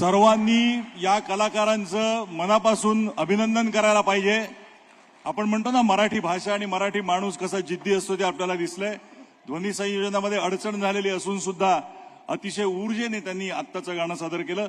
सर्वांनी या कलाकारांचं मनापासून अभिनंदन करायला पाहिजे. आपण म्हणतो ना मराठी भाषा आणि मराठी माणूस कसा जिद्दी असतो ते आपल्याला दिसलंय. ध्वनी संयोजनामध्ये अडचण झालेली असून सुद्धा अतिशय ऊर्जेने त्यांनी आत्ताचं गाणं सादर केलं.